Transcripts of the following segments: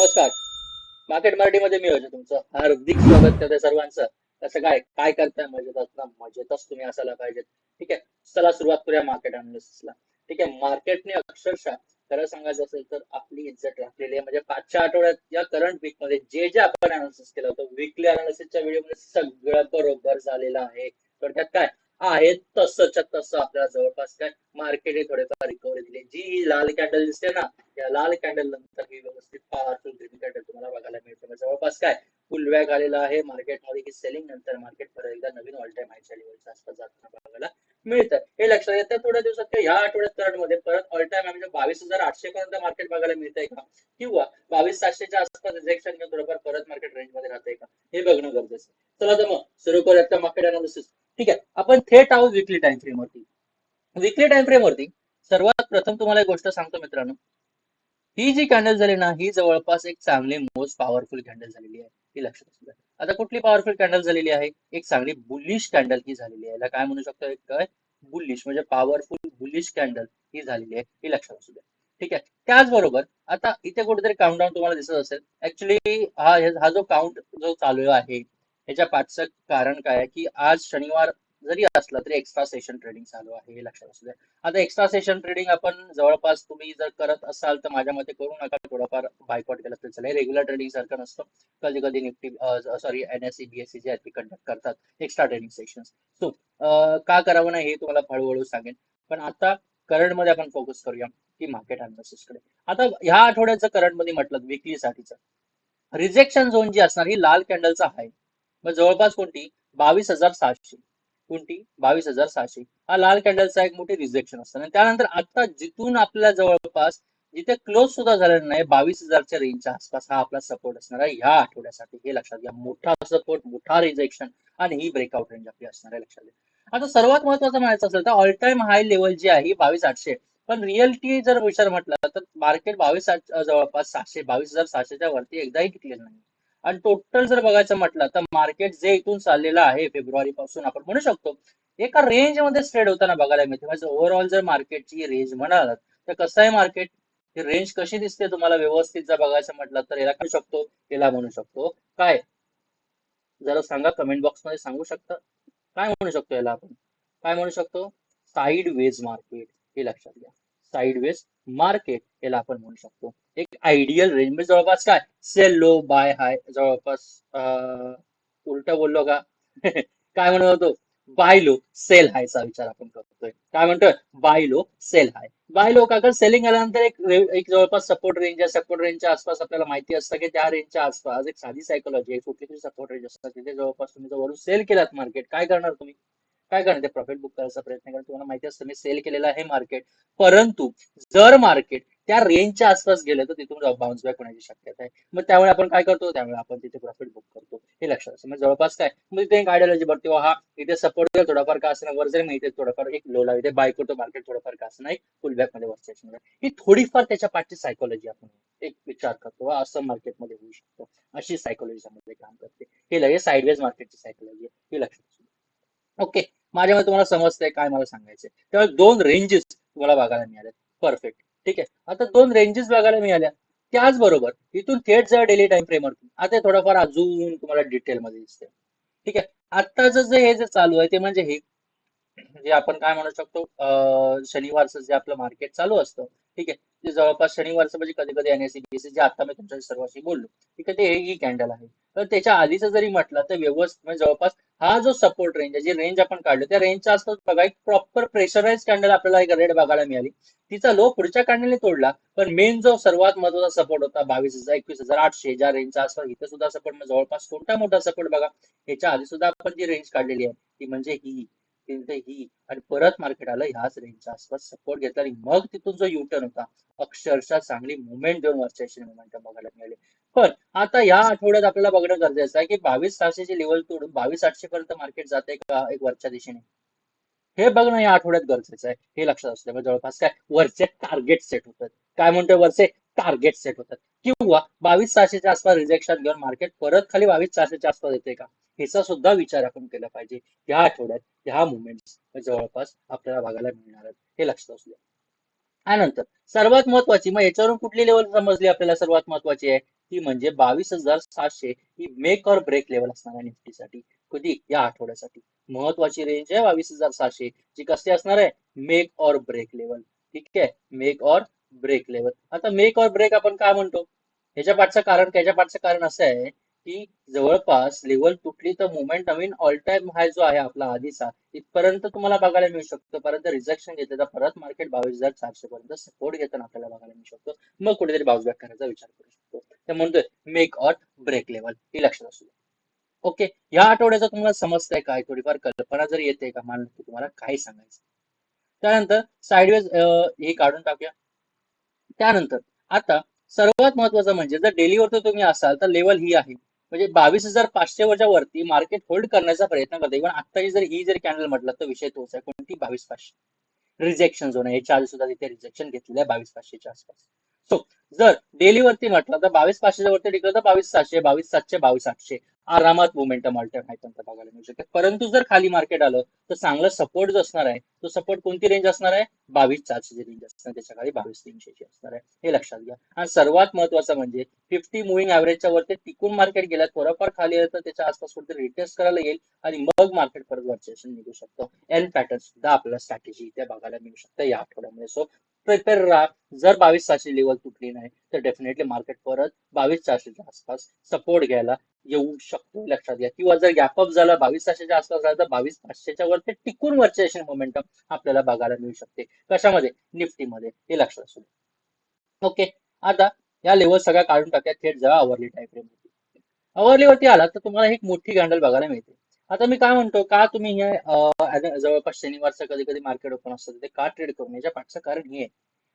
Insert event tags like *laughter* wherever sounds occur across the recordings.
नमस्कार. मार्केट मराठीमध्ये मी होतो तुमचं हार्दिक स्वागत करते सर्वांचं. कसं काय काय करताय? मजेत असणार मजेतच तुम्ही असायला पाहिजेत. ठीक आहे? चला सुरुवात करूया मार्केट अनालिसिसला ठीक आहे? मार्केटने अक्षरशः खरं सांगायचं असेल तर आपली इज्जत राखलेली आहे. म्हणजे पाचच्या आठवड्यात या करंट वीकमध्ये जे जे आपण अनालिसिस केलं होतं विकली अनालिसिसच्या व्हिडिओमध्ये सगळं बरोबर झालेलं आहे. थोडक्यात काय? आहे तसंच्या तसं आपल्याला जवळपास काय? मार्केटने थोडेफार रिकव्हरी दिली. जी लाल कॅन्डल दिसते ना या लाल कॅन्डल नंतर ही व्यवस्थित पॉवरफुल ग्रीन कॅन्डल तुम्हाला बघायला मिळते. म्हणजे जवळपास काय? फुलबॅग आलेला आहे. मार्केटमध्ये की सेलिंग नंतर मार्केट परत एकदा नवीन ऑल टाइम हायच्या लेवलच्या आसपास जाताना बघायला मिळतं. हे लक्षात येतं. थोड्या दिवसात या आठवड्यात करंटमध्ये परत ऑल टाइम म्हणजे बावीस हजार आठशे पर्यंत मार्केट बघायला मिळतंय का? किंवा बावीस सातशेच्या आसपास रिजेक्शन घेऊन थोडंफार परत मार्केट रेंजमध्ये राहतंय का? हे बघणं गरजेचं आहे. चला तर मग सुरू करूयात मार्केट अनालिसिस ठीक आहे. आपण थेट आहोत विकली टाइम फ्रेम वरती. विकली टाइम फ्रेम वरती सर्वात प्रथम तुम्हाला एक गोष्ट सांगतो मित्रांनो. ही जी कॅन्डल झाली ना ही जवळपास एक चांगली मोस्ट पॉवरफुल कॅन्डल झालेली आहे. ही लक्षात असू द्या. आता कुठली पॉवरफुल कॅन्डल झालेली आहे? एक चांगली बुलिश कॅन्डल ही झालेली आहे. याला काय म्हणू शकतो? एक काय? बुलिश म्हणजे पॉवरफुल बुलिश कॅन्डल ही झालेली आहे. ही लक्षात असू द्या. ठीक आहे. त्याचबरोबर आता इथे कुठेतरी काउंट डाऊन तुम्हाला दिसत असेल. ऍक्च्युली हा हा जो काउंट जो चालू आहे ह्याच्या पाचचं कारण काय आहे की आज शनिवार जरी असला तरी एक्स्ट्रा सेशन ट्रेडिंग चालू आहे हे लक्षात असू द्या. आता एक्स्ट्रा सेशन ट्रेडिंग आपण जवळपास तुम्ही जर करत असाल तर माझ्या मते करू नका. थोडंफार बायकॉट केलं तरी चालेल. रेग्युलर ट्रेडिंग सारखं नसतं. कधी कधी Nifty sorry N S C B S C जे आहेत ते कंडक्ट करतात. एक्स्ट्रा ट्रेडिंग सेशन सो का करावं नाही हे तुम्हाला हळूहळू सांगेन. पण आता करंटमध्ये आपण फोकस करूया की मार्केट अनालिसिसकडे. आता ह्या आठवड्याचं करंटमध्ये म्हटलं विकलीसाठीचं रिजेक्शन झोन जी असणार ही लाल कॅन्डलचा आहे. मग जवळपास कोणती? बावीस हजार सहाशे. कोणती? बावीस हजार सहाशे. हा लाल कॅन्डलचा एक मोठी रिजेक्शन असतं. आणि त्यानंतर आता जिथून आपल्या जवळपास जिथे क्लोज सुद्धा झालेला नाही बावीस हजारच्या रेंजच्या आसपास हा आपला सपोर्ट असणार आहे ह्या आठवड्यासाठी. हे लक्षात घ्या. मोठा सपोर्ट मोठा रिजेक्शन आणि ही ब्रेकआउट रेंज आपली असणार आहे लक्षात घ्या. आता सर्वात महत्वाचं म्हणायचं असेल तर ऑल टाइम हाय लेवल जी आहे बावीस आठशे. पण रिअलिटी जर विचार म्हटला तर मार्केट बावीस जवळपास सहाशे बावीस हजार सहाशेच्या वरती एकदाही टिकलेलं नाही. आणि टोटल जर बघायचं म्हटलं तर मार्केट जे इथून चाललेलं आहे फेब्रुवारी पासून आपण म्हणू शकतो एका रेंजमध्ये स्ट्रेड होताना बघायला मिळते. म्हणजे ओव्हरऑल जर मार्केटची रेंज म्हणाल तर कसं आहे मार्केट ही रेंज कशी दिसते तुम्हाला व्यवस्थित जर बघायचं म्हटलं तर याला म्हणू शकतो याला म्हणू शकतो. काय? जरा सांगा कमेंट बॉक्समध्ये सांगू शकता? काय म्हणू शकतो याला आपण? काय म्हणू शकतो? साईड वेज मार्केट हे लक्षात घ्या. साईड वेज मार्केट याला आपण म्हणू शकतो. एक आयडियल रेंज म्हणजे जवळपास काय? सेल लो बाय हाय जवळपास उलट बोललो का? *laughs* काय म्हणत होतो? बाय लो सेल हायचा विचार आपण करतोय. काय म्हणतोय? Buy low sell high buy low का? सेलिंग आल्यानंतर एक एक जवळपास सपोर्ट रेंज आहे. सपोर्ट रेंजच्या आसपास आपल्याला माहिती असतं की त्या रेंजच्या आसपास एक साधी सायकोलॉजी आहे. कुठली तरी सपोर्ट रेंज असतात तिथे जवळपास तुम्ही जवळून सेल केलात मार्केट काय करणार तुम्ही? काय करणार? ते प्रॉफिट बुक करायचा प्रयत्न करा. तुम्हाला माहिती असतं मी सेल केलेलं आहे मार्केट परंतु जर मार्केट त्या रेंजच्या आसपास गेलं तर तिथून बाउन्स बॅक होण्याची शक्यता आहे. मग त्यामुळे आपण काय करतो? त्यामुळे आपण तिथे प्रॉफिट बुक करतो. हे लक्षात असतं. म्हणजे जवळपास काय? म्हणजे मग तिथे एक आयडियोलॉजी बघते हा इथे सपोर्ट देईल थोडाफार का असणार वर जरी माहिती थोडाफार एक लोला इथे बाय करतो मार्केट थोडाफार का असणार एक फुल बॅकमध्ये वरच्या ही थोडीफार त्याच्या पाठची सायकोलॉजी आपण एक विचार करतो. असं मार्केटमध्ये होऊ शकतो. अशी सायकोलॉजी मध्ये काम करते. हे लगेच साईडवेज मार्केटची सायकोलॉजी आहे. हे लक्षात असू ओके माझ्यामध्ये तुम्हाला समजतंय काय मला सांगायचंय. त्यामुळे दोन रेंजेस तुम्हाला बघायला मिळाले परफेक्ट ठीक आहे? आता दोन रेंजेस बघायला मिळाल्या. त्याचबरोबर इथून थेट जर डेली टाइम फ्रेमवरती आता थोडंफार अजून तुम्हाला डिटेल मध्ये दिसते ठीक आहे? आत्ताचं जे हे जे चालू आहे ते म्हणजे हे. जे आपण काय म्हणू शकतो शनिवारचं जे आपलं मार्केट चालू असतं ठीक आहे. जे जवळपास शनिवारचं म्हणजे कधी कधी एनएससी बीएससी जे आता मी तुमच्या सर्वांशी बोललो ठीक आहे ते ही कॅन्डल आहे. तर त्याच्या आधीचं जरी म्हटलं तर व्यवस्थित म्हणजे जवळपास हा जो सपोर्ट रेंज आहे जी रेंज आपण काढलो त्या रेंजच्या आसपास बघा एक प्रॉपर प्रेशराइज कॅन्डल आपल्याला एक रेड बघायला मिळाली. तिचा लो पुढच्या कॅन्डलने तोडला पण मेन जो सर्वात महत्त्वाचा सपोर्ट होता बावीस हजार एकवीस हजार आठशे ज्या रेंजचा आसपास इथे सुद्धा सपोर्ट म्हणजे जवळपास कोणता मोठा सपोर्ट बघा ह्याच्या आधी सुद्धा आपण जी रेंज काढलेली आहे ती म्हणजे ही. तिथे ही आणि परत मार्केट आलं ह्याच रेंजच्या आसपास सपोर्ट घेतला आणि मग तिथून जो युटर्न होता अक्षरशः चांगली मुवमेंट देऊन वरच्या मुवमेंट बघायला मिळाले. पण आता या आठवड्यात आपल्याला बघणं गरजेचं आहे की बावीस सहाशेची लेवल तोडून बावीस आठशे पर्यंत मार्केट जाते का एक वरच्या दिशेने? हे बघणं या आठवड्यात गरजेचं आहे. हे लक्षात असलं म्हणजे जवळपास काय? वरचे टार्गेट सेट होतात. काय म्हणतोय वरचे? टार्गेट सेट होतात. किंवा बावीस सहाशेच्या आसपास रिजेक्शन घेऊन मार्केट परत खाली बावीस सहाशेच्या आसपास येते का? ह्याचा सुद्धा विचार आपण केला पाहिजे. या आठवड्यात ह्या मुवमेंट जवळपास आपल्याला बघायला मिळणार आहेत. हे लक्षात असू द्या. त्यानंतर सर्वात महत्वाची मग याच्यावरून कुठली लेवल समजली आपल्याला सर्वात महत्वाची आहे? ती म्हणजे बावीस हजार सातशे ही मेक और ब्रेक लेवल असणार आहे निफ्टीसाठी. कधी? या आठवड्यासाठी. महत्वाची रेंज आहे बावीस हजार सातशे. जी कसली असणार आहे? मेक और ब्रेक लेवल ठीक आहे? मेक और ब्रेक लेवल आता मेक और ब्रेक आपण काय म्हणतो? ह्याच्या पाठचं कारण त्याच्या पाठचं कारण असं आहे की जवळपास लेवल तुटली तर मुवमेंट नवीन ऑल टाइम हाय जो आहे आपला आधीचा इथपर्यंत तुम्हाला बघायला मिळू शकतो. परत रिजेक्शन घेतलं तर परत मार्केट बावीस हजार चारशे पर्यंत सपोर्ट घेताना आपल्याला बघायला मिळू शकतो. मग कुठेतरी बाउन्स बॅक करायचा विचार करू शकतो. ते म्हणतोय मेक ऑट ब्रेक लेवल हे लक्षात असू दे. ओके या आठवड्याचं तुम्हाला समजतंय काय? थोडीफार कल्पना जर येते का मला तुम्हाला काय सांगायचं? त्यानंतर साईडवेज हे काढून टाकूया. त्यानंतर आता सर्वात महत्वाचं म्हणजे जर डेलीवर तुम्ही असाल तर लेवल ही आहे. म्हणजे बावीस हजार पाचशे वरच्या वरती मार्केट होल्ड करण्याचा प्रयत्न करते इव्हन आत्ताची जर ही जर कॅन्डल म्हटलं तर विषय तोच आहे. कोणती? बावीस पाचशे. रिजेक्शन झोन आहे. याच्या आधी सुद्धा तिथे रिजेक्शन घेतलेलं आहे बावीस पाचशेच्या आसपास. सो जर डेली वरती म्हटलं तर बावीस पाचशेच्या वरती टिकलं तर बावीस सातशे बावीस सातशे बावीस आठशे. आरामात मोमेंटम अल्टर नाही पर्यंत बघायला मिळू शकते. परंतु जर खाली मार्केट आलं तर चांगला सपोर्ट जो असणार आहे तो सपोर्ट कोणती रेंज असणार आहे? बावीस चारशेची रेंज असणार त्याच्याखाली बावीस तीनशेची असणार आहे. हे लक्षात घ्या. आणि सर्वात महत्वाचं म्हणजे फिफ्टी मुव्हिंग ऍव्हरेजच्या वरती टिकून मार्केट गेल्या थोडंफार खाली आलं तर त्याच्या आसपास कुठेतरी रिटेस्ट करायला येईल आणि मग मार्केट परत वरचे निघू शकतो. एन पॅटर्न सुद्धा आपल्याला स्ट्रॅटेजी इथे बघायला मिळू शकतं या आठवड्यामध्ये सो प्रिपेअर राहा. जर बावीस सहाशे लेवल तुटली नाही तर डेफिनेटली मार्केट परत बावीस चारशेच्या आसपास सपोर्ट घ्यायला येऊ शकतो लक्षात घ्या. किंवा जर गॅपअप झाला बावीस सहाशेच्या आसपास झाला तर बावीस पाचशेच्या वरती टिकून वरचे मोमेंटम आपल्याला बघायला मिळू शकते. कशामध्ये? निफ्टीमध्ये. हे लक्षात असू दे ओके आता या लेवल सगळ्या काढून टाक्या. थेट जा अवरली टाईप वरती. अवरली वरती आला तर तुम्हाला एक मोठी कॅन्डल बघायला मिळते. आता मी काय म्हणतो? का तुम्ही हे जवळपास शनिवारचं कधी कधी मार्केट ओपन असतं ते का ट्रेड करून याच्या पाठचं कारण हे आहे.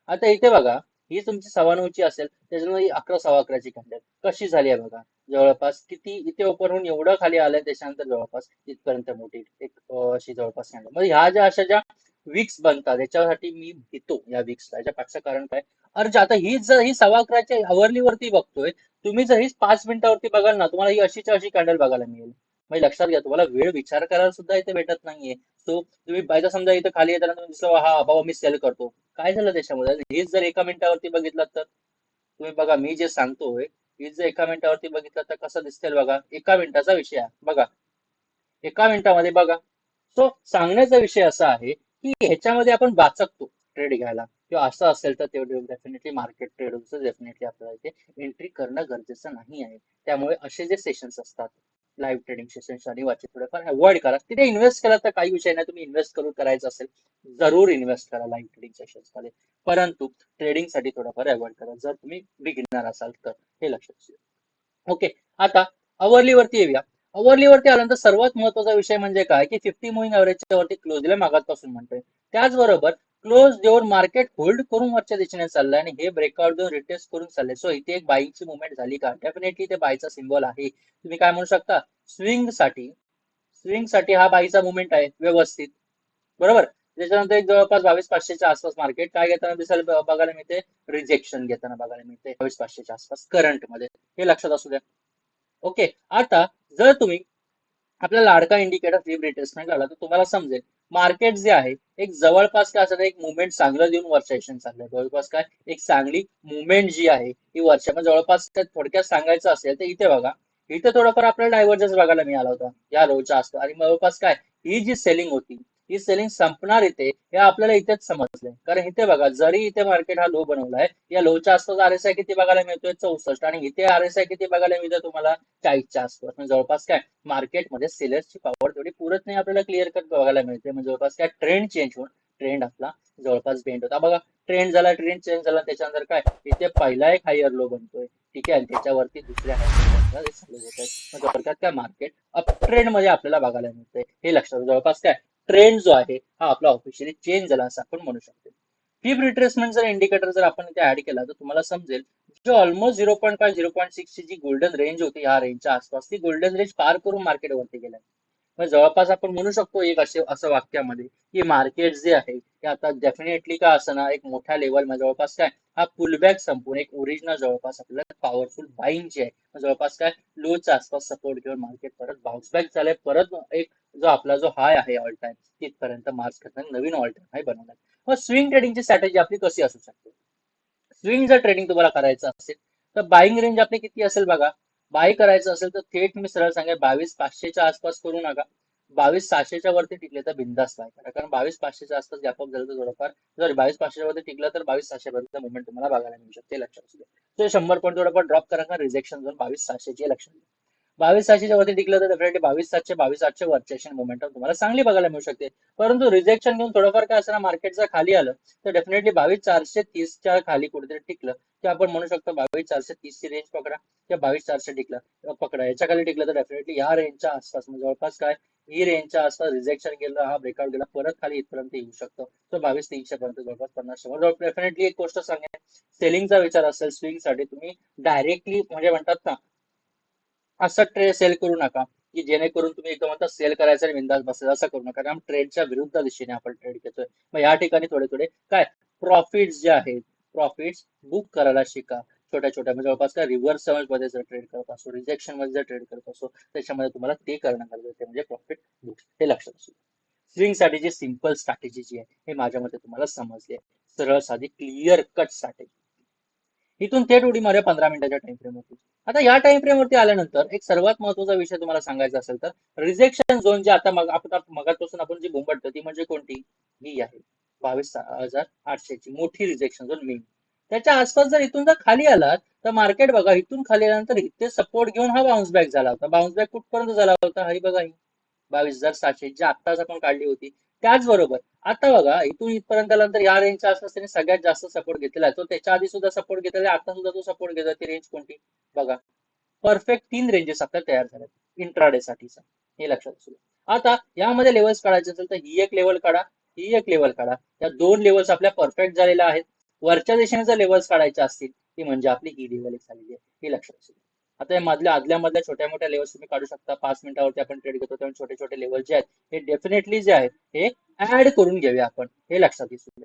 आता इथे बघा ही तुमची सव्वा नऊची असेल त्याच्यानंतर अकरा सव्वा अकराची कॅन्डल कशी झाली आहे बघा? जवळपास किती इथे ओपन होऊन एवढं खाली आलंय त्याच्यानंतर जवळपास इथपर्यंत मोठी एक अशी जवळपास कॅन्डल ह्या ज्या अशा ज्या विक्स बनतात याच्यासाठी मी घेतो या विक्सला याच्या पाठचं कारण काय? अर्ज आता ही जर ही सव्वा अकराच्या अवरली वरती बघतोय तुम्ही जर ही पाच मिनिटावरती बघाल ना तुम्हाला ही अशीच्या अशी कॅन्डल बघायला मिळेल. म्हणजे लक्षात घ्या तुम्हाला वेळ विचार करायला सुद्धा इथे भेटत नाहीये. सो तुम्ही बायचा समजा इथं खाली येताना तुम्ही दिसलं हा बाबा मी सेल करतो. काय झालं त्याच्यामध्ये हेच जर एका मिनिटावरती बघितलं तर? तुम्ही बघा मी जे सांगतोय हेच जर एका मिनिटावरती बघितलं तर कसं दिसतील बघा. एका मिनिटाचा विषय आहे. बघा. एका मिनिटामध्ये बघा. सो सांगण्याचा विषय असा आहे की ह्याच्यामध्ये आपण वाचकतो ट्रेड घ्यायला. किंवा असं असेल तर तेवढे डेफिनेटली मार्केट ट्रेड डेफिनेटली आपल्याला इथे एंट्री करणं गरजेचं नाही आहे. त्यामुळे असे जे सेशन्स असतात लाईव्ह ट्रेडिंग सेशन शनिवारचे थोडेफार. अवॉइड करा. तिथे इन्व्हेस्ट केला तर काही विषय नाही. तुम्ही इन्व्हेस्ट करून करायचं असेल जरूर इन्व्हेस्ट करा लाईव्ह ट्रेडिंग सेशन्समध्ये. परंतु ट्रेडिंगसाठी अवॉइड करा. जर तुम्ही बिगिनर असाल तर हे लक्षात ठेवा. ओके आता अवर्लीवरती येऊया. अवरलीवरती आल्यानंतर सर्वात महत्त्वाचा विषय म्हणजे काय? की फिफ्टी मुव्हिंग ऍव्हरेजच्या वरती क्लोजला मागातपासून म्हणतोय. त्याचबरोबर क्लोज देऊन मार्केट होल्ड करून वरच्या दिशेने चाललंय आणि हे ब्रेकआउट देऊन रिटेस्ट करून चाललंय. सो इथे एक बाईंगची मुवमेंट झाली का? डेफिनेटली ते बायचा सिम्बॉल आहे. तुम्ही काय म्हणू शकता? स्विंगसाठी स्विंगसाठी हा बाईचा मुवमेंट आहे व्यवस्थित. बरोबर? त्याच्यानंतर एक जवळपास बावीस पाचशेच्या आसपास मार्केट काय घेताना दिसायला बघायला मिळते? रिजेक्शन घेताना बघायला मिळते. बावीस पाचशेच्या आसपास करंटमध्ये. हे लक्षात असू द्या. ओके आता जर तुम्ही आपला लाडका इंडिकेटर फ्लिप रिटेस्टमेंट झाला तर तुम्हाला समजेल. मार्केट जे आहे एक जवळपास काय असं एक मुवमेंट चांगलं देऊन वरच्या चाललंय. जवळपास काय एक चांगली मुवमेंट जी आहे ही वर्ष म्हणजे जवळपास थोडक्यात सांगायचं असेल तर इथे बघा. इथे थोडंफार आपल्याला डायव्हर्जन्स बघायला मिळाला होता. या रोजच्या असतो. आणि जवळपास काय ही जी सेलिंग होती ही सेलिंग संपणार इथे हे आपल्याला इथेच समजलंय कारण इथे बघा जरी इथे मार्केट हा लो बनवलाय या लोच्या आसपास आर एस आय किती बघायला मिळतोय? चौसष्ट. आणि इथे आरएसआय किती बघायला मिळतोय तुम्हाला? चाळीसच्या आसपास. म्हणजे जवळपास काय? मार्केटमध्ये सेलर्सची पॉवर तेवढी पुरत नाही आपल्याला क्लिअर कट बघायला मिळते म्हणजे जवळपास काय? ट्रेंड चेंज होऊन ट्रेंड आपला जवळपास बेंड होता. बघा ट्रेंड झाला ट्रेंड चेंज झाला त्याच्यानंतर काय? इथे पहिला एक हायर लो बनतोय. ठीक आहे? त्याच्यावरती दुसऱ्या हायर चालू होत आहे मग काय? मार्केट अप ट्रेंडमध्ये आपल्याला बघायला मिळतंय. हे लक्षात जवळपास काय? ट्रेंड जो आहे हा आपला ऑफिशियली चेंज झाला असं आपण म्हणू शकतो. फिप रिट्रेसमेंट जर इंडिकेटर जर आपण इथे ऍड केला तर तुम्हाला समजेल जो almost zero point five zero point सिक्सची जी गोल्डन रेंज होती ह्या रेंजच्या आसपास ती गोल्डन रेंज पार करून मार्केट वरती म्हणजे मग जवळपास आपण म्हणू शकतो एक असे असं वाक्यामध्ये की मार्केट जे आहे ते आता डेफिनेटली का असं ना एक मोठ्या लेवल जवळपास काय हा पुलबॅक संपून एक ओरिजिनल जवळपास आपल्याला पॉवरफुल बाईंग जी आहे जवळपास काय लोच्या आसपास सपोर्ट घेऊन मार्केट परत बाउन्स बॅक झालंय. परत एक जो आपला जो हाय आहे ऑल टाइम तिथपर्यंत मार्च नवीन ऑल टाइम हाय बनवलाय मग स्विंग ट्रेडिंगची स्ट्रॅटेजी आपली कशी असू शकते? स्विंग जर ट्रेडिंग तुम्हाला करायचं असेल तर बाईंग रेंज आपली किती असेल बघा? बाय करायचं असेल तर थेट मी सरळ सांगेल बावीस पाचशेच्या आसपास करू नका. बावीस सहाशेच्या वरती टिकले तर बिंदास बाय करा. कारण बावीस पाचशेच्या आसपास गॅप झालं तर थोडंफार जर बावीस पाचशेच्या वरती टिकलं तर बावीस सहाशेपर्यंत मुवमेंट तुम्हाला बघायला मिळू शकते लक्षात असू द्या शंभर पॉईंट थोडंफार ड्रॉप करा रिजेक्शन झोन बावीस सहाशेची लक्षात घ्या. बावीस सातशेच्या वरती टिकलं तर डेफिनेटली बावीस सातशे बावीस आठशे वरचे मोमेंटम तुम्हाला चांगली बघायला मिळू शकते. परंतु रिजेक्शन घेऊन थोडंफार काय असणार मार्केट जर खाली आलं तर डेफिनेटली बावीस चारशे तीसच्या खाली कुठेतरी टिकलं. की आपण म्हणू शकतो बावीस चारशे तीसची रेंज पकडा किंवा बावीस चारशे टिकलं पकडा. याच्या खाली टिकलं तर डेफिनेटली या रेंजच्या आसपास म्हणजे जवळपास काय ही रेंजच्या आसपास रिजेक्शन गेलं हा ब्रेकआउट गेला परत खाली इथपर्यंत येऊ शकतो. तर बावीस तीनशे पर्यंत जवळपास पन्नास शंभर. डेफिनेटली एक गोष्ट सांगेन. सेलिंगचा विचार असेल स्विंगसाठी तुम्ही डायरेक्टली म्हणजे म्हणतात ना असं ट्रेड सेल करू नका की जेणेकरून तुम्ही एकदम आता सेल करायचं आणि बिंदास बसायचं असं करू नका. कारण ट्रेडच्या विरुद्ध दिशेने आपण ट्रेड घेतोय. मग या ठिकाणी थोडे थोडे काय प्रॉफिट्स जे आहेत प्रॉफिट्स बुक करायला शिका. छोट्या छोट्या म्हणजे जवळपास काय रिव्हर्समध्ये जर ट्रेड करत असो रिजेक्शनमध्ये जर ट्रेड करत असो त्याच्यामध्ये तुम्हाला ते करणं गरजेचं म्हणजे प्रॉफिट बुक. हे लक्षात असू स्विंगसाठी जी सिंपल स्ट्रॅटेजी जी आहे हे माझ्या मते तुम्हाला समजली आहे. सरळ साधी क्लिअर कट स्ट्रॅटेजी. इथून थेट उडी मारूया पंधरा मिनिटाच्या टाइम फ्रेमवरती आता या टाइम फ्रेमवरती आल्यानंतर एक सर्वात महत्त्वाचा विषय तुम्हाला सांगायचा असेल तर रिजेक्शन झोन जे आता मग आपण मगापासून आपण जी बोंबटतो ती म्हणजे कोणती? ही आहे. बावीस हजार आठशेची मोठी रिजेक्शन झोन मेन त्याच्या आसपास जर इथून जर खाली आलात तर मार्केट बघा इथून खाली आल्यानंतर इथे सपोर्ट घेऊन हा बाउन्स बॅक झाला होता. बाउन्स बॅक कुठपर्यंत झाला होता? ही बघा ही. बावीस हजार सातशे जी आत्ताच आपण काढली होती. त्याचबरोबर आता बघा इथून इथपर्यंत आल्यानंतर या रेंजच्या आसपास त्याने सगळ्यात जास्त सपोर्ट घेतलेला आहे. तो त्याच्या आधी सुद्धा सपोर्ट घेतलेला आहे. आता सुद्धा तो सपोर्ट घेतला ती रेंज कोणती? बघा. परफेक्ट तीन रेंजेस आपल्याला तयार झाल्या इंट्राडे साठीचा हे लक्षात असू आता यामध्ये लेवल्स काढायचे असेल तर ही एक लेवल काढा ही एक लेवल काढा. या दोन लेवल्स आपल्या परफेक्ट झालेल्या आहेत. वरच्या दिशेने जर लेवल्स काढायचे असतील ती म्हणजे आपली ही लेवल एक झालेली आहे. हे लक्षात असू आता या मधल्या आदल्या मधल्या छोट्या मोठ्या लेवल्स तुम्ही काढू शकता. पाच मिनिटावरती आपण ट्रेड घेतो त्यामुळे छोटे छोटे लेवल जे आहेत हे डेफिनेटली जे आहेत हे ऍड करून घेऊया आपण. हे लक्षात असू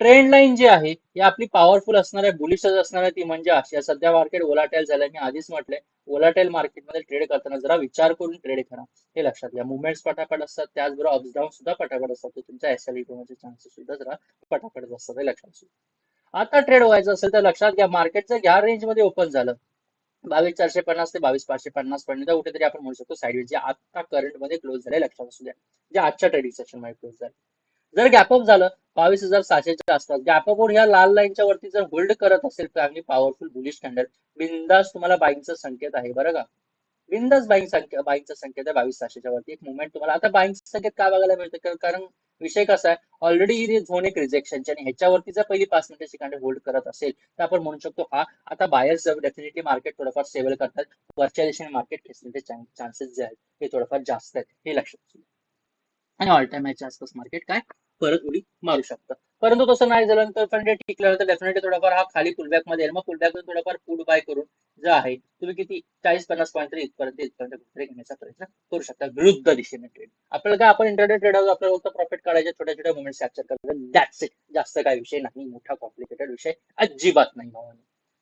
ट्रेंड लाईन जी आहे ही आपली पॉवरफुल असणार आहे बुलिशच असणार आहे ती म्हणजे अशी. सध्या मार्केट ओलाटाईल झालं मी आधीच म्हटलंय ओलाटाईल मार्केटमध्ये ट्रेड करताना जरा विचार करून ट्रेड करा. हे लक्षात घ्या. मुवमेंट्स पटापट असतात त्याचबरोबर अप्स डाऊन सुद्धा पटापट असतात. तुमच्या एसएल चान्सेस सुद्धा जरा पटापट असतात. हे लक्षात आता ट्रेड व्हायचं असेल तर लक्षात घ्या मार्केट जर या रेंजमध्ये ओपन झालं बावीस चारशे पन्नास ते बावीस पाचशे पन्नास पर्यंत कुठेतरी आपण म्हणू शकतो साईडवेज जे आता करंटमध्ये क्लोज झाले लक्षात असू द्या. जे आजच्या ट्रेडिंग सेशनमध्ये क्लोज झाले जर गॅपअप झालं बावीस हजार सहाशेच्या आसपास गॅपअप ह्या लाल लाईनच्या वरती जर होल्ड करत असेल चांगली पॉवरफुल बुलिश कॅन्डल बिंदास तुम्हाला बाईंगचा संकेत आहे बरं का? बिंदास बाईंग संकेत बाईंगचा संकेत आहे बावीस सहाशेच्या वरती. एक मुवमेंट तुम्हाला आता बाईंगचा संकेत का बघायला मिळतं कारण विषय कसा आहे? ऑलरेडी ही झोन एक रिजेक्शनची आणि ह्याच्यावरती जर पहिली पाच मिनिटं सेकंड होल्ड करत असेल तर आपण म्हणू शकतो हा आता बायर्स डेफिनेटली मार्केट थोडंफार स्टेबल करतात वरच्या दिशेने मार्केट खेचण्याचे चान्सेस जे आहेत हे थोडंफार जास्त आहेत हे लक्षात आणि ऑल टाइम याच्या आसपास मार्केट काय? परत उडी मारू शकतं. परंतु तसं नाही झालं तर पण टिकलं तर डेफिनेटली थोडाफार हा खाली पुलबॅकमध्ये येईल. मग पुलबॅक थोडाफार फूड बाय करून जे आहे तुम्ही किती? चाळीस पन्नास पॉईंट तरी इथपर्यंत इथपर्यंत कुठेतरी घेण्याचा प्रयत्न करू शकता. विरुद्ध दिशेने ट्रेड आपल्याला काय आपण इंटरनेट ट्रेड आपल्याला फक्त प्रॉफिट काढायचे छोट्या छोट्या मुवमेंट कॅप्चर करायचं. दॅट्स इट जास्त काय विषय नाही. मोठा कॉम्प्लिकेटेड विषय अजिबात नाही हो.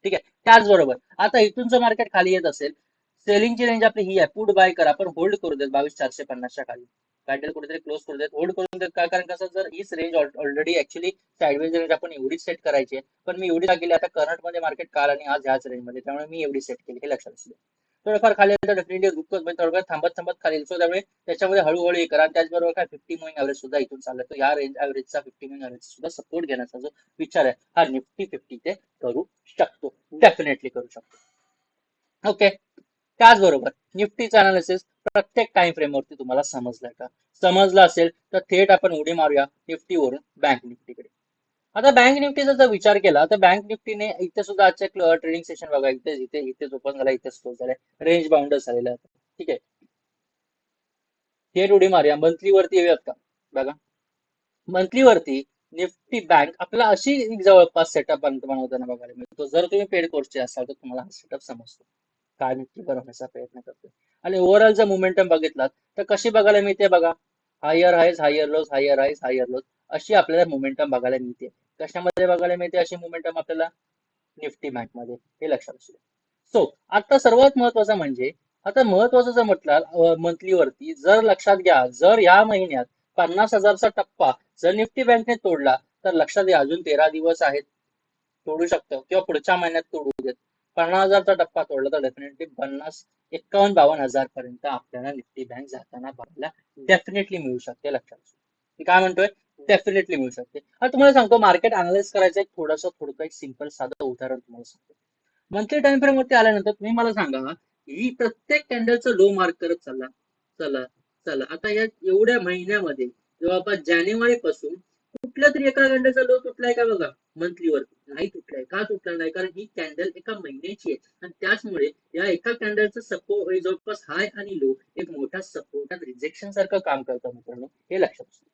ठीक आहे? त्याचबरोबर आता इथून जर मार्केट खाली येत असेल सेलिंगची रेंज आपली ही आहे. पुट बाय करा आपण होल्ड करू देत बावीस चारशे पन्नासच्या खाली. कॅन्डल कुठेतरी क्लोज करू देत. होल्ड करून देत का? कारण कसं जर हीच range already actually sideways range आपण एवढीच सेट करायची आहे. पण मी एवढी का केली आता करंटमध्ये मार्केट काल आणि आज ह्याच रेंजमध्ये. त्यामुळे मी एवढी सेट केली हे लक्षात असू द्या. थोडंफार खाली तर डेफिनेटली रुकत म्हणजे थोडंफार थांबत थांबत खाली सो त्यामुळे त्याच्यामध्ये हळूहळू हे करा. त्याचबरोबर काय फिफ्टी मुविंग ॲव्हरेज सुद्धा इथून चालला. तो या रेंज ॲव्हरेजचा फिफ्टी मुविंग ॲव्हरेज सुद्धा सपोर्ट घेण्याचा जो विचार आहे हा निफ्टी फिफ्टी ते करू शकतो. डेफिनेटली करू शकतो. ओके त्याचबरोबर निफ्टीचं अनालिसिस प्रत्येक टाइम फ्रेमवरती तुम्हाला समजलं का? समजलं असेल तर थेट आपण उडी मारूया निफ्टीवरून बँक निफ्टीकडे. आता बँक निफ्टीचा जर विचार केला तर बँक निफ्टीने इथे सुद्धा आजच्या ट्रेडिंग सेशन बघा इथे इथे इथेच ओपन झाला इथेच क्लोज झालाय रेंज बाउंडर झालेला आहे. ठीक आहे? थेट उडी मारूया. मंथली वरती येऊयात का? बघा. मंथली वरती निफ्टी बँक आपल्याला अशी जवळपास सेटअप बनवताना बघायला मिळतो. जर तुम्ही पेड कोर्सचे असाल तर तुम्हाला हा सेटअप समजतो. काय निफ्टी बनवण्याचा प्रयत्न करतोय. आणि ओव्हरऑल जर मुवमेंटम बघितलात तर कशी बघायला मिळते बघा? Higher highs higher lows higher highs higher lows अशी आपल्याला मुवमेंटम बघायला मिळते. कशामध्ये बघायला मिळते अशी मुवमेंटम आपल्याला? निफ्टी बँकमध्ये. हे लक्षात असू सो आता सर्वात महत्वाचं म्हणजे आता महत्वाचं जर म्हटलं मंथली वरती जर लक्षात घ्या जर या महिन्यात पन्नास हजारचा टप्पा जर निफ्टी बँकने तोडला तर लक्षात घ्या अजून तेरा दिवस आहेत. तोडू शकतो किंवा पुढच्या महिन्यात तोडू देत. पन्नास हजारचा टप्पा तोडला तर डेफिनेटली पन्नास एक्कावन्न बावन्न हजार पर्यंत आपल्याला निफ्टी बँक जाताना बघायला डेफिनेटली मिळू शकते लक्षात मी काय म्हणतोय? डेफिनेटली मिळू शकते. आणि तुम्हाला सांगतो मार्केट अनालाइज करायचं एक थोडंसं थोडं एक सिंपल साधं उदाहरण तुम्हाला सांगतो. मंथली टाइम फ्रेम वरती आल्यानंतर तुम्ही मला सांगा ही प्रत्येक कॅन्डलचं लो मार्क करत चला चला चला. आता या एवढ्या महिन्यामध्ये जवळपास जानेवारी पासून कुठल्या तरी एका कॅन्डलचा लो तुटलाय का बघा? मंथली नाही तुटलाय. का तुटला नाही? कारण ही कॅन्डल एका महिन्याची आहे. आणि त्याचमुळे या एका कॅन्डलचं सपोर्ट जवळपास हाय आणि लो एक मोठा सपोर्ट रिजेक्शन सारखं काम करतं मित्रांनो. हे लक्षात असू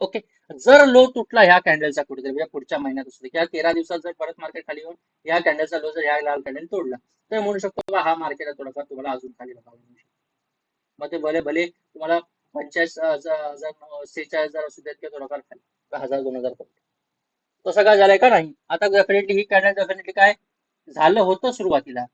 ओके जर लो तुटला ह्या कॅन्डलचा कुठेतरी म्हणजे पुढच्या महिन्यात असू दे किंवा तेरा दिवसात जर परत मार्केट खाली येऊन या कॅन्डलचा लो जर ह्या लाल कॅन्डल तोडला तर म्हणू शकतो बा हा मार्केट थोडाफार तुम्हाला अजून खाली बघायला मग ते भले भले तुम्हाला पंचाळीस हजार सेहेचाळीस हजार असू देत किंवा थोडाफार खाली हजार दोन हजार पर्यंत. तसं काय झालंय का नाही? आता डेफिनेटली ही कॅन्डल डेफिनेटली काय? झालं होतं सुरुवातीला.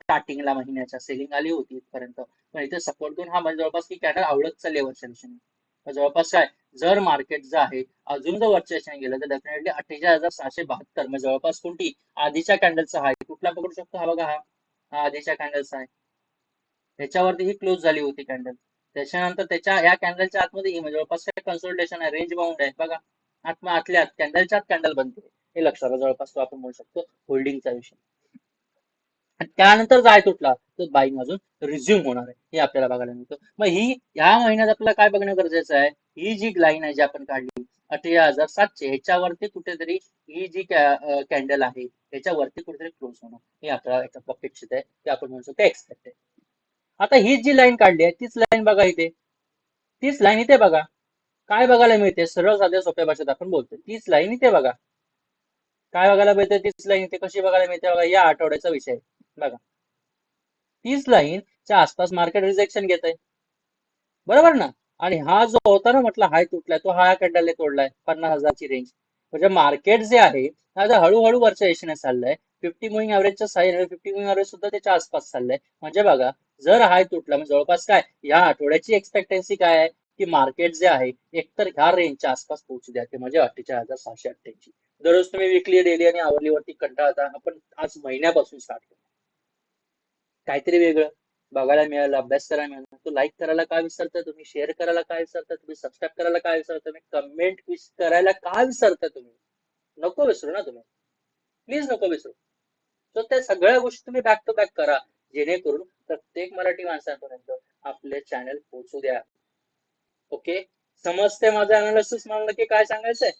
स्टार्टिंगला महिन्याच्या सेलिंग आली होती इथपर्यंत. पण इथे सपोर्ट देऊन हा म्हणजे जवळपास ही कॅन्डल आवडत चालली आहे वर्षा जवळपास काय? जर मार्केट जे आहे अजून जर वरच्या दिशेने गेलं तर डेफिनेटली अठ्ठेचाळीस हजार सहाशे बहात्तर. म्हणजे जवळपास कोणती? आधीच्या कॅन्डलचा आहे कुठला पकडू शकतो हा बघा हा. हा आधीच्या कॅन्डलचा आहे. ह्याच्यावरती ही क्लोज झाली होती कॅन्डल त्याच्यानंतर त्याच्या या कॅन्डलच्या आतमध्ये म्हणजे जवळपास कन्सल्टेशन कन्सोल्टेशन आहे रेंज बाउंड आहे. बघा आत्मा आतल्या आत कॅन्डलच्या आत कॅन्डल बनते हे लक्षात जवळपास तो आपण म्हणू शकतो होल्डिंगचा विषय. त्यानंतर जाय तुटला तर बाईंग अजून रिझ्यूम होणार आहे. हे आपल्याला बघायला मिळतं. मग ही या महिन्यात आपल्याला काय बघणं गरजेचं आहे? ही जी लाईन आहे जी आपण काढली अठरा हजार सातशे ह्याच्यावरती कुठेतरी ही जी कॅन्डल आहे ह्याच्यावरती कुठेतरी क्लोज होणार. हे आपल्याला एक अपेक्षित आहे ते आपण म्हणू शकतो एक्सपेक्ट आहे आता ही जी लाईन काढली आहे तीच लाईन बघा इथे. तीच लाईन इथे बघा. काय बघायला मिळते? सरळ साध्या सोप्या भाषेत आपण बोलतो तीच लाईन इथे बघा. काय बघायला मिळते तीच लाईन इथे. कशी बघायला मिळते? बघा या आठवड्याचा विषय बघा. तीच लाईन च्या आसपास मार्केट रिजेक्शन घेत आहे बरोबर ना? आणि हा जो होता ना म्हटलं हाय तुटलाय तो हा कॅन्डलने तोडलाय पन्नास हजारची रेंज म्हणजे मार्केट जे आहे आता हळूहळू वरच्या दिशेने चाललंय फिफ्टी मुविंग ऍव्हरेजच्या साईड फिफ्टी मुविंग ऍव्हरेज सुद्धा त्याच्या आसपास चाललंय. म्हणजे बघा जर हाय तुटला म्हणजे जवळपास काय? या आठवड्याची एक्सपेक्टन्सी काय आहे? की मार्केट जे आहे एकतर ह्या रेंजच्या आसपास पोहोचू द्या ते म्हणजे अठ्ठेचाळीस हजार सहाशे अठ्ठ्याऐंशी. दररोज तुम्ही विकली डेली आणि आवरलीवरती कंटाळता आपण आज महिन्यापासून स्टार्ट केलं. काहीतरी वेगळं. बघायला मिळालं अभ्यास करायला मिळाला. तो लाईक करायला काय विसरता तुम्ही? शेअर करायला काय विसरता तुम्ही? सबस्क्राईब करायला काय विसरता तुम्ही? कमेंट करायला काय विसरता तुम्ही? नको विसरू ना तुम्ही. प्लीज नको विसरू. सो त्या सगळ्या गोष्टी तुम्ही बॅक टू बॅक करा. जेणेकरून प्रत्येक मराठी माणसांपर्यंत आपले चॅनल पोहोचू द्या. ओके समजते माझं अनालिसिस मला की काय सांगायचंय?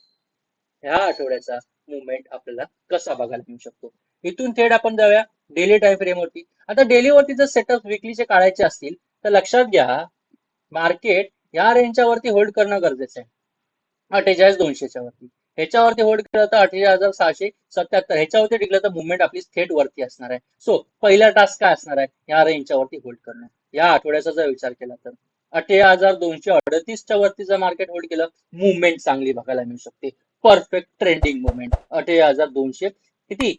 ह्या आठवड्याचा मुवमेंट आपल्याला कसा बघायला मिळू शकतो? इथून थेट आपण जाऊया डेली टाइम फ्रेम वरती. आता डेली वरती जर सेटअप विकलीचे काढायचे असतील तर लक्षात घ्या मार्केट या रेंजच्या वरती होल्ड करणं गरजेचं आहे. अठ्ठेचाळीस दोनशेच्या वरती. ह्याच्यावरती होल्ड केलं तर अठरा हजार सहाशे सत्याहत्तर. ह्याच्यावरती टिकलं तर मुवमेंट आपली थेट वरती असणार आहे. सो पहिला टास्क काय असणार आहे? या रेंजच्यावरती होल्ड करणं. या आठवड्याचा जर विचार केला तर. अठरा हजार दोनशे अडतीसच्या वरती जर मार्केट होल्ड केलं मुवमेंट चांगली बघायला मिळू शकते. परफेक्ट ट्रेंडिंग मुवमेंट अठरा हजार दोनशे किती?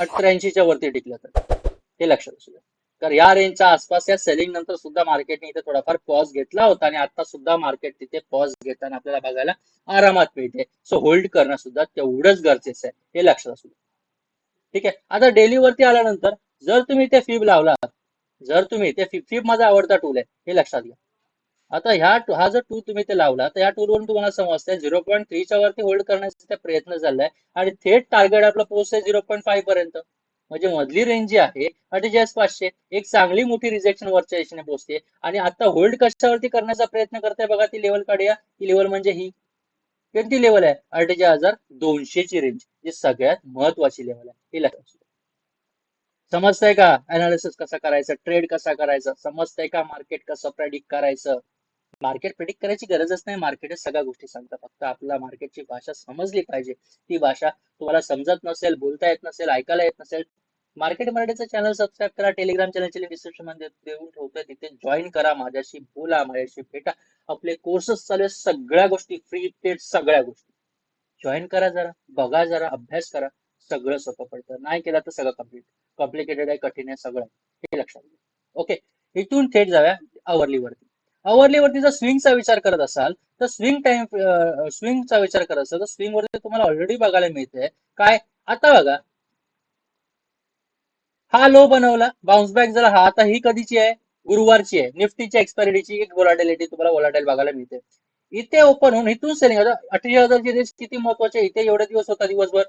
अठ्ठ्याऐंशीच्या वरती टिकलं तर. हे लक्षात असू द्या. तर या रेंजच्या आसपास या सेलिंग नंतर सुद्धा मार्केटने इथे थोडाफार पॉज घेतला होता आणि आता सुद्धा मार्केट तिथे पॉज घेताना आपल्याला बघायला आरामात मिळते. सो होल्ड करणं सुद्धा तेवढंच गरजेचं आहे. हे लक्षात असू ठीक आहे? आता डेली वरती आल्यानंतर जर तुम्ही ते फिब लावलात जर तुम्ही ते फिब फिब माझा आवडता टूल आहे. हे लक्षात घ्या. आता ह्या हा जर टूल तुम्ही ते लावला तर या टूलवरून तुम्हाला समजतंय झिरो पॉईंट थ्रीच्या वरती होल्ड करण्याचा प्रयत्न झालाय. आणि थेट टार्गेट आपलं पोहोचतंय झिरो पॉईंट फाईव्ह पर्यंत. म्हणजे मधली रेंज जी आहे अठ्ठेचाळीस पाचशे. एक चांगली मोठी रिजेक्शन वरच्या दिशेने पोहोचते. आणि आता होल्ड कशावरती करण्याचा प्रयत्न करताय बघा ती लेवल काढूया. ती लेवल म्हणजे ही. कोणती लेवल आहे? अठ्ठेचाळीस हजार दोनशे ची रेंज जी सगळ्यात महत्वाची लेवल आहे. हे लक्षात समजतंय का? अनालिसिस कसा करायचं? ट्रेड कसा करायचा? समजतंय का? मार्केट कसं प्रेडिक्ट करायचं? मार्केट प्रिडिक्ट करायची गरजच नाही. मार्केटच सगळ्या गोष्टी सांगतात. फक्त आपल्याला मार्केटची भाषा समजली पाहिजे. ती भाषा तुम्हाला समजत नसेल बोलता येत नसेल ऐकायला येत नसेल मार्केट मराठीचं चॅनल सबस्क्राईब करा. टेलिग्राम चॅनलचे डिस्क्रिप्शनमध्ये देऊन ठेवतोय. तिथे जॉईन करा. माझ्याशी बोला माझ्याशी भेटा. आपले कोर्सेस चालू आहेत, सगळ्या गोष्टी फ्री पेड सगळ्या गोष्टी. जॉईन करा जरा. बघा जरा. अभ्यास करा. सगळं सोपं पडतं. नाही केलं तर सगळं कंप्लीट कॉम्प्लिकेटेड आहे कठीण आहे सगळं हे लक्षात घ्या. ओके इथून थेट जाऊया. आवरली वरती वरती जर स्विंगचा विचार करत असाल तर स्विंग टाइम स्विंगचा विचार करत असाल तर स्विंग वरती तुम्हाला ऑलरेडी बघायला मिळते. काय? आता बघा. हा लो बनवला. बाउन्स बॅक झाला. हा आता ही कधीची आहे? गुरुवारची आहे. निफ्टीच्या एक्सपायरीची एक वोलाटिलिटी तुम्हाला वोलाटाईल बघायला मिळते. इथे ओपन होऊन इथून सेलिंग अठ्ठेचाळीस हजारची रेंज किती महत्वाची आहे? इथे एवढे दिवस होता दिवसभर.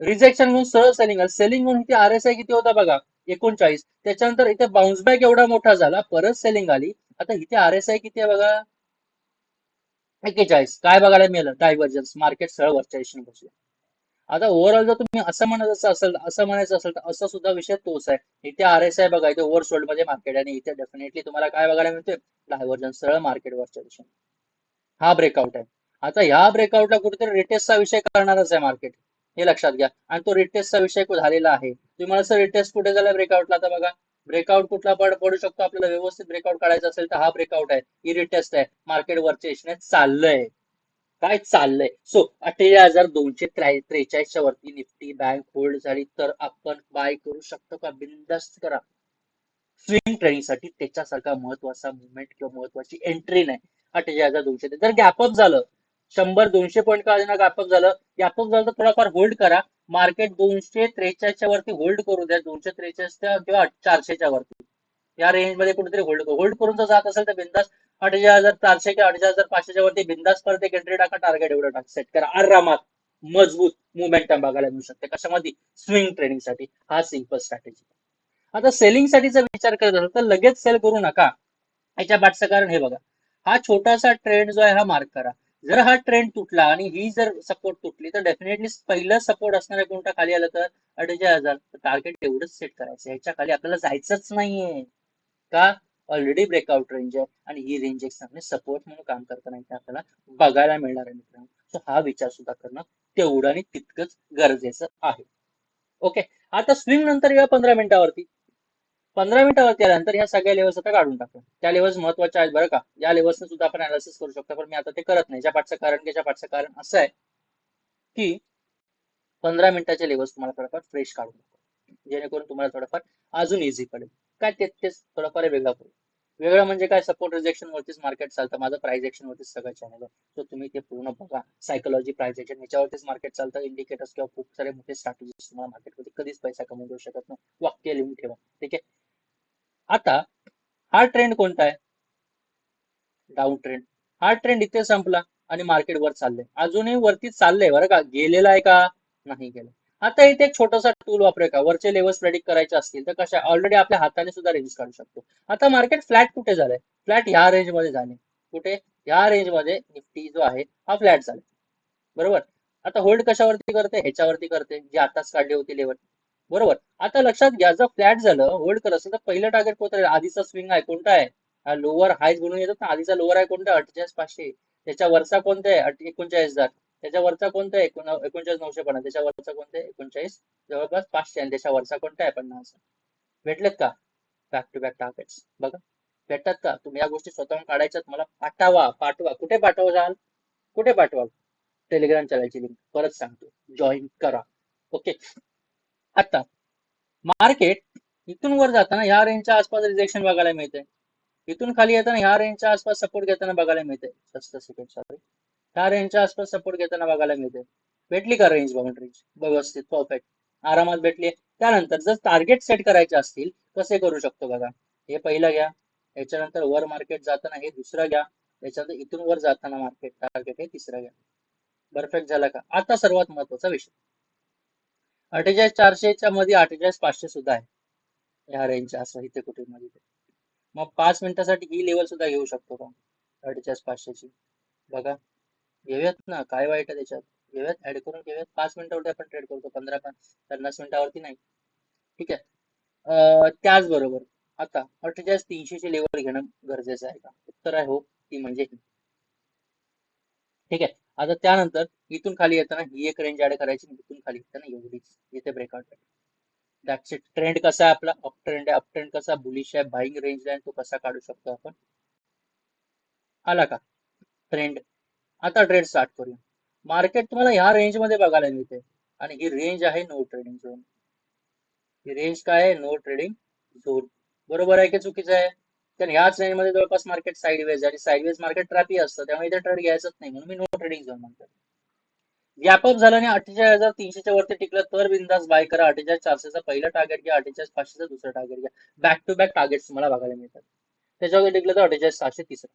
रिजेक्शन म्हणून सरळ सेलिंग सेलिंग म्हणून इथे आर एस आय किती होता बघा? एकोणचाळीस. त्याच्यानंतर इथे बाउन्स बॅक एवढा मोठा झाला. परत सेलिंग आली. आता इथे आर एस आय किती आहे बघा? एक्केचाळीस. काय बघायला मिळालं? डायव्हर्जन्स मार्केट सरळ वरच्या दिशेने बसले. आता ओव्हरऑल जर तुम्ही असं म्हणायचं असेल असं म्हणायचं असेल तर असा सुद्धा विषय तोच आहे. इथे आर एस आय बघा इथे ओव्हरसोल्डमध्ये मार्केट आणि इथे डेफिनेटली तुम्हाला काय बघायला मिळते डायव्हर्जन्स सरळ मार्केट वरच्या दिशेने. हा ब्रेकआउट आहे. आता ह्या ब्रेकआउटला कुठेतरी रिटेस्टचा विषय करणारच आहे मार्केट हे लक्षात घ्या. आणि तो रिटेस्टचा विषय झालेला आहे. तुम्हाला सर रिटेस्ट कुठे झाला ब्रेकआउटला आता बघा. ब्रेकआउट कुठला पड पडू शकतो आपल्याला व्यवस्थित ब्रेकआउट काढायचा असेल तर हा ब्रेकआउट आहे. इरिटेस्ट आहे. मार्केट वरच्या इशने चाललंय. काय चाललंय? सो अठ्ठेचाळीस हजार दोनशे त्रेचाळीसच्या वरती निफ्टी बँक होल्ड झाली तर आपण बाय करू शकतो का? बिंदास्त करा. स्विंग ट्रेडिंगसाठी त्याच्यासारखा महत्त्वाचा मुवमेंट किंवा महत्वाची एंट्री नाही. अठ्ठेचाळीस हजार दोनशे जर गॅपअप झालं शंभर दोनशे पॉईंट का गॅपअप झालं गॅपअप झालं तर थोडाफार होल्ड करा. मार्केट दोनशे त्रेचाळीसच्या वरती होल्ड करू द्या. दोनशे त्रेचाळीसच्या किंवा चारशेच्या वरती. या रेंजमध्ये कुठेतरी होल्ड होल्ड करून जर जात असेल तर बिंदास अठ्ठेचाळीस हजार चारशे किंवा अठ्ठेचाळीस हजार पाचशेच्या वरती बिंदास परत एक एंट्री टाका. टार्गेट एवढं टाक. सेट करा. आरामात मजबूत मुवमेंट बघायला मिळू शकते. कशामध्ये? स्विंग ट्रेडिंगसाठी हा सिंपल स्ट्रॅटेजी आता सेलिंग जर विचार करत असाल तर लगेच सेल करू नका. याच्या पाठचं कारण हे बघा. हा छोटासा ट्रेंड जो आहे हा मार्क करा. जर हा ट्रेंड तुटला आणि ही जर सपोर्ट तुटली तर डेफिनेटली पहिलं सपोर्ट असणाऱ्या कोणता खाली आलं तर अठ्ठेचाळीस हजार. टार्गेट एवढंच सेट करायचं. ह्याच्या खाली आपल्याला जायचंच नाहीये. का? ऑलरेडी ब्रेकआउट रेंज आहे आणि ही रेंज एक चांगले सपोर्ट म्हणून काम करताना इथे आपल्याला बघायला मिळणार आहे मित्रांनो. सो हा विचार सुद्धा करणं तेवढं आणि तितकंच गरजेचं आहे. ओके आता स्विंग नंतर या पंधरा मिनिटावरती. पंधरा मिनिटावरती आल्यानंतर ह्या सगळ्या लेवल्स आता काढून टाकतो त्या लेवल्स महत्त्वाच्या आहेत बरं का. या लेवल्सने सुद्धा आपण अनालिसिस करू शकतो पण मी आता ते करत नाही. ज्या पाठचं कारण त्याच्या पाठचं कारण असं आहे की पंधरा मिनिटाच्या लेवल्स तुम्हाला थोडंफार फ्रेश काढून टाकतो जेणेकरून तुम्हाला थोडंफार अजून इझी पडेल. काय ते तेच थोडंफार वेगळा करू. वेगळं म्हणजे काय? सपोर्ट रिजेक्शन वरतीच मार्केट चालतं. माझं प्राइस एक्शन वरतीच सगळं चॅनल आहे. सो तुम्ही ते पूर्ण बघा. सायकोलॉजी प्राइस एक्शन याच्यावरतीच मार्केट चालतं. इंडिकेटर्स किंवा खूप सारे मोठे स्ट्रॅटेजीज तुम्हाला मार्केटमध्ये कधीच पैसा कमवून देऊ शकत नाही. वाक्य लिहून ठेवा. ठीक आहे? आता हा ट्रेंड कोणता आहे? डाऊन ट्रेंड हा ट्रेंड इथे संपला आणि मार्केट वर चाललंय. अजूनही वरती चाललंय बरं का? गेलेला आहे का? नाही गेला. आता इथे एक छोटासा टूल वापरूया का? वरचे लेवल्स प्रेडिक्ट करायचे असतील तर कशा? ऑलरेडी आपल्या हाताने सुद्धा रेंज काढू शकतो. आता मार्केट फ्लॅट कुठे झालंय? फ्लॅट ह्या रेंजमध्ये झाले. कुठे? ह्या रेंजमध्ये निफ्टी जो आहे हा फ्लॅट झाला. बरोबर? आता होल्ड कशावरती करते? ह्याच्यावरती करते. जी आताच काढली होती लेवल बरोबर. आता लक्षात घ्या जर फ्लॅट झालं होल्ड करत असेल तर पहिलं टार्गेट कोणतं? आधीचा स्विंग आहे कोणता आहे? हा लोअर हाय म्हणून येतात ना आधीचा लोअर आहे कोणता? अठ्ठेचाळीस पाचशे. त्याच्या वरचा कोणता आहे? एकोणचाळीस हजार. त्याच्या वरचा कोणता आहे? एकोणचाळीस नऊशे पन्नास. त्याच्या वरचा कोणता आहे? एकोणचाळीस जवळपास पाचशे. आणि त्याच्या वरचा कोणता आहे? पन्नास. भेटलेत का? बॅक टू बॅक टार्गेट्स बघा. भेटतात का? तुम्ही या गोष्टी स्वतःहून काढायच्यात मला पाठवा पाठवा. कुठे पाठवाल कुठे पाठवाल? टेलिग्राम चॅनलची लिंक परत सांगतो. जॉईन करा. ओके आता मार्केट इथून वर जाताना ह्या रेंजच्या आसपास रिजेक्शन बघायला मिळते इथून खाली येताना ह्या रेंजच्या आसपास सपोर्ट घेताना बघायला मिळते सेकंड सॉरी ह्या रेंजच्या आसपास सपोर्ट घेताना बघायला मिळते भेटली का रेंज बाउंड्रीज व्यवस्थित परफेक्ट आरामात भेटली त्यानंतर जर टार्गेट सेट करायचे असतील कसे करू शकतो बघा. हे पहिलं घ्या. याच्यानंतर वर मार्केट जाताना हे दुसरं घ्या. याच्यानंतर इथून वर जाताना मार्केट टार्गेट हे तिसरं घ्या. परफेक्ट झाला का? आता सर्वात महत्त्वाचा विषय. अठ्ठेचाळीस चारशेच्या मध्ये अठ्ठेचाळीस पाचशे सुद्धा आहे. या रेंजच्या असं इथे कुठे मध्ये मग पाच मिनिटासाठी ही लेवल सुद्धा घेऊ शकतो का? अठ्ठेचाळीस पाचशेची बघा. घेऊयात ना. काय वाईट आहे त्याच्यात? घेऊयात. ऍड करून घेऊयात. पाच मिनिटावरती आपण ट्रेड करतो. पंधरा पन्नास मिनिटावरती नाही. ठीक आहे. त्याचबरोबर आता अठ्ठेचाळीस तीनशेचे लेवल घेणं गरजेचं आहे का? उत्तर आहे हो. ती म्हणजे ठीक आहे. आता त्यानंतर इथून खाली येताना ही एक रेंज ऍड करायची इथून खाली येताना एवढीच. इथे ब्रेकआउट दॅट्स इट ट्रेंड कसा आहे आपला? अप ट्रेंड आहे. अप ट्रेंड कसा? बुलिश आहे. बाईंग रेंज आहे. तो कसा काढू शकतो आपण? आला का? ट्रेंड आता ट्रेंड स्टार्ट करूया. मार्केट तुम्हाला ह्या रेंजमध्ये बघायला मिळते. आणि ही रेंज आहे नो ट्रेडिंग झोन ही रेंज काय आहे? नो ट्रेडिंग झोन बरोबर आहे की चुकीचं आहे? तर याच रेंज जवळपास मार्केट साईडवेज आणि साईडवेज मार्केट ट्रॅपी असतं. त्यामुळे इथे ट्रेड घ्यायचंच नाही. म्हणून मी नो ट्रेडिंग झोन म्हणतो व्यापक झाल्याने आणि अठ्ठेचाळीस हजार तीनशेच्या वरती टिकलं तर बिंदास बाय करा. अठ्ठेचाळीस चारशेचा पहिला टार्गेट घ्या. अठ्ठेचाळीस पाचशेचा दुसरा टार्गेट घ्या. बॅक टू बॅक टार्गेट्स तुम्हाला बघायला मिळतात. त्याच्यावर टिकलं तर अठ्ठेचाळीस सहाशे तिसरा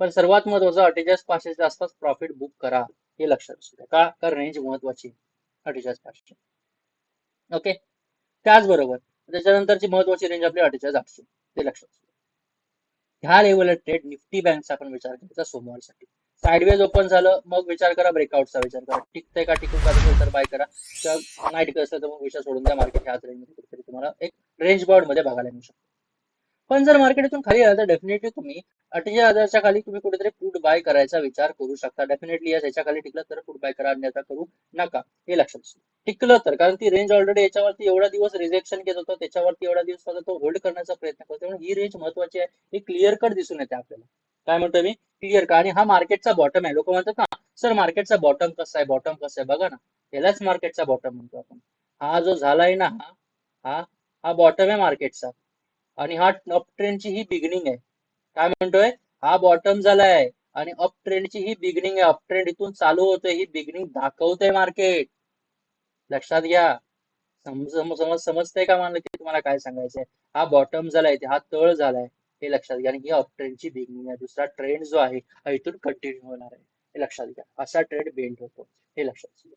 पण सर्वात महत्वाचं अठ्ठेचाळीस पाचशेच्या आसपास प्रॉफिट बुक करा. हे लक्षात असू द्या. का? कारण रेंज महत्वाची अठ्ठेचाळीस पाचशे. ओके त्याचबरोबर त्याच्यानंतरची महत्वाची रेंज आपली अठ्ठेचाळीस आठशे. ते लक्षात असू द्या. ह्या लेवलला ट्रेड निफ्टी बँकचा आपण विचार करायचा सोमवारसाठी. साईडवेज ओपन झालं मग विचार करा ब्रेकआउटचा विचार करा. टिकतंय का टिकून का तर बाय करा. किंवा नाही टिकत तर मग विचार सोडून द्या मार्केट ह्याच रेंजमध्ये तुम्हाला एक रेंज बॉर्डमध्ये बघायला मिळू शकतो. पण जर मार्केट इथून खाली आलं तर डेफिनेटली तुम्ही अठ्ठेचाळीस हजारच्या खाली तुम्ही कुठेतरी फूड बाय करायचा विचार करू शकता. डेफिनेटली याच याच्या खाली टिकलं तर फूड बाय करा अन्यथा करू नका. हे लक्षात असू टिकलं तर कारण ती रेंज ऑलरेडी याच्यावरती एवढा दिवस रिजेक्शन घेत होतं त्याच्यावरती एवढा दिवस तो होल्ड करण्याचा प्रयत्न करतो. त्यामुळे ही रेंज महत्वाची आहे. ही क्लिअर कट दिसून येते आपल्याला. काय म्हणतो मी? क्लिअर का आणि हा मार्केटचा बॉटम आहे. लोक म्हणतात ना सर मार्केटचा बॉटम कसा आहे? बॉटम कसं आहे? बघा ना. यालाच मार्केटचा बॉटम म्हणतो आपण. हा जो झालाय ना हा हा हा बॉटम आहे मार्केटचा आणि हा अप ट्रेंडची ही बिगिनिंग आहे. काय म्हणतोय? हा बॉटम झालाय आणि अप ट्रेंडची ही बिगिनिंग आहे. अप ट्रेंड इथून चालू होतोय. ही बिगिनिंग दाखवतंय मार्केट लक्षात घ्या. समज समजतंय का मानलं की तुम्हाला काय सांगायचंय? हा बॉटम झालाय ते हा तळ झालाय. हे लक्षात घ्या. आणि ही अप ट्रेंडची बिगिनिंग आहे. दुसरा ट्रेंड जो आहे हा इथून कंटिन्यू होणार आहे. हे लक्षात घ्या. असा ट्रेंड बेंड होतो. हे लक्षात घ्या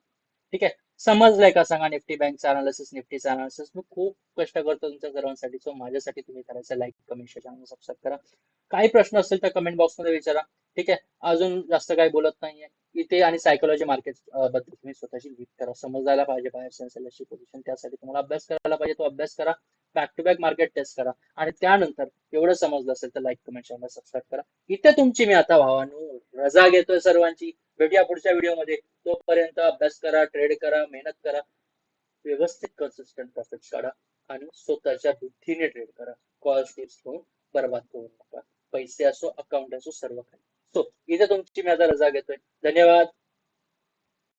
ठीक आहे? समजलंय का सांगा निफ्टी बँकचा अनालिसिस निफ्टीचा अनालिसिस मी खूप कष्ट करतो तुमच्या सर्वांसाठी सो माझ्यासाठी तुम्ही करायचं लाईक कमेंट चॅनल सबस्क्राईब करा. काही प्रश्न असतील तर कमेंट बॉक्समध्ये विचारा. ठीक आहे? अजून जास्त काही बोलत नाहीये. इथे आणि सायकोलॉजी मार्केटबद्दल तुम्ही स्वतःची लीड करा. समजायला पाहिजे बाहेर सेन्सरची पोझिशन त्यासाठी तुम्हाला अभ्यास करायला पाहिजे. तो अभ्यास करा. Back to back market test करा. आणि त्यानंतर एवढं समजलं असेल तर लाईक कमेंट चॅनल सबस्क्राईब करा. इथे तुमची मी आता भावानु रजा घेतोय सर्वांची. भेटूया पुढच्या व्हिडिओमध्ये. तोपर्यंत अभ्यास करा ट्रेड करा मेहनत करा. व्यवस्थित कन्सिस्टंट प्रॉफिट काढा आणि स्वतःच्या बुद्धीने ट्रेड करा. कॉल स्लिप्स घेऊन बर्बाद करू नका. पैसे असो अकाउंट असो सर्व काही. सो इथे तुमची मी आता रजा घेतोय. धन्यवाद.